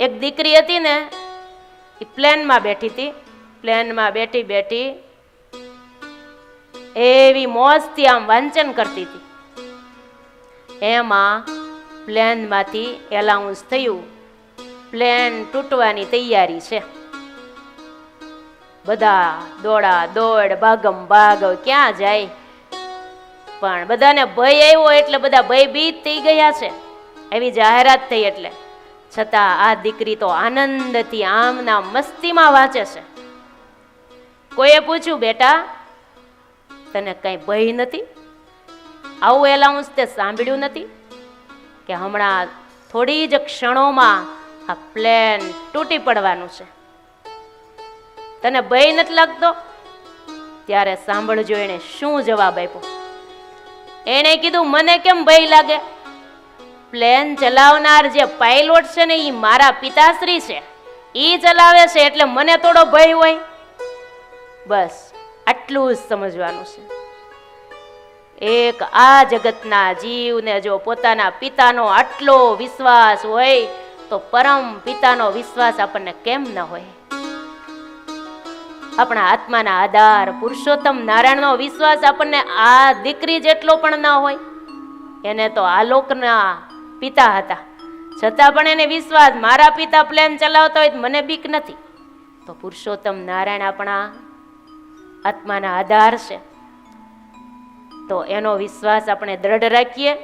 એક દીકરી હતી ને એ પ્લેનમાં બેઠી હતી. પ્લેનમાં બેઠી બેઠી એવી મોજથી આમ વાંચન કરતી હતી. એમાં પ્લેનમાંથી એલાઉન્સ થયું. પ્લેન તૂટવાની તૈયારી છે. બધા દોડા દોડ, ભાગમ ભાગ, ક્યાં જાય? પણ બધાને ભય આવ્યો એટલે બધા ભયભીત થઈ ગયા છે. એવી જાહેરાત થઈ એટલે. છતાં આ દીકરી તો આનંદથી આમના મસ્તીમાં વાંચે છે. કોઈએ પૂછ્યું, બેટા, તને કંઈ ભય નથી? આવું એલાઉન્સ તે સાંભળ્યું નથી? કે હમણાં થોડી જ ક્ષણોમાં આ પ્લેન તૂટી પડવાનું છે? તને ભય નથી લાગતો? ત્યારે સાંભળજો એણે શું જવાબ આપ્યો. એણે કીધું, મને કેમ ભય લાગે? પ્લેન ચલાવનાર જે પાયલોટ છે ને એ મારા પિતાશ્રી છે. એ ચલાવે છે એટલે મને થોડો ભય હોય. બસ, આટલું જ સમજવાનું છે. એક આ જગતના જીવને જો પોતાના પિતાનો આટલો વિશ્વાસ હોય, તો પરમ પિતાનો વિશ્વાસ આપણને કેમ ન હોય? આપણા આત્માના આધાર પુરુષોત્તમ નારાયણનો વિશ્વાસ આપણને આ દીકરી જેટલો પણ ન હોય. એને તો આલોકના પિતા હતા. છતાં પણ એને વિશ્વાસ મારા પિતા પ્લેન ચલાવતા હોય મને બીક નથી. તો પુરુષોત્તમ નારાયણ આપણા આત્માના આધાર છે. તો એનો વિશ્વાસ આપણે દ્રઢ રાખીએ.